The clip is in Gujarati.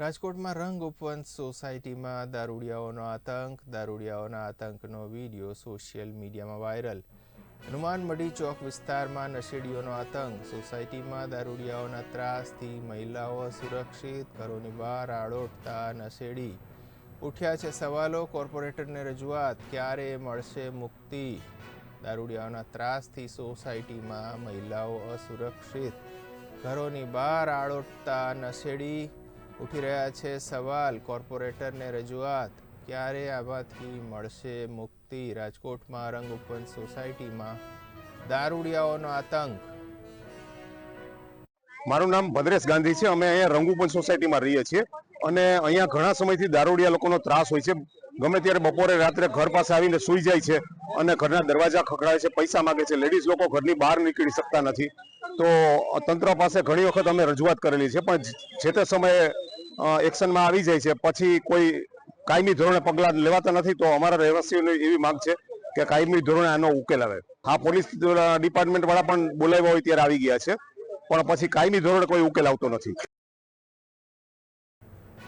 રાજકોટમાં રંગ ઉપવંશ સોસાયટીમાં દારૂડિયાઓનો આતંક, દારૂડિયાઓના આતંકનો વીડિયો સોશિયલ મીડિયામાં વાયરલ. હનુમાન મઢી ચોક વિસ્તારમાં નશેડીઓનો આતંક. સોસાયટીમાં દારૂડિયાઓના ત્રાસથી મહિલાઓ અસુરક્ષિત ઘરોની બહાર આડોટતા નશેડી. ઉઠ્યા છે સવાલો, કોર્પોરેટરને રજૂઆત, ક્યારે મળશે મુક્તિ? દારૂડિયાઓના ત્રાસથી સોસાયટીમાં મહિલાઓ અસુરક્ષિત, ઘરોની બહાર આડોટતા નશેડી. ઉઠી રહ્યા છે સવાલ, કોર્પોરેટરને રજૂઆત, ક્યારે આવાથી મળશે મુક્તિ? રાજકોટમાં રંગ સોસાયટીમાં દારૂડિયાઓનો આતંક. મારું નામ ભદ્રેશ ગાંધી છે. અમે અહીંયા રંગુપન સોસાયટીમાં રહીએ છીએ અને અહીંયા ઘણા સમયથી દારૂડિયા લોકોનો ત્રાસ હોય છે. ગમે ત્યારે બપોરે, રાત્રે ઘર પાસે આવીને સૂઈ જાય છે અને ઘરના દરવાજા ખખડાવે છે, પૈસા માંગે છે. લેડીઝ લોકો ઘરની બહાર નીકળી શકતા નથી. તો તંત્ર પાસે ઘણી વખત અમે રજૂઆત કરેલી છે. પણ જે તે સમયે એક્શનમાં આવી જાય છે. પછી કોઈ કાયમી ધોરણે પગલાં લેવાતા નથી તો અમારા રહેવાસીઓની એવી માંગ છે કે કાયમી ધોરણે આનો ઉકેલ આવે. હા, પોલીસ ડિપાર્ટમેન્ટ વાળા પણ બોલાવ્યા હોય ત્યારે આવી ગયા છે. પણ પછી કાયમી ધોરણે કોઈ ઉકેલ આવતો નથી.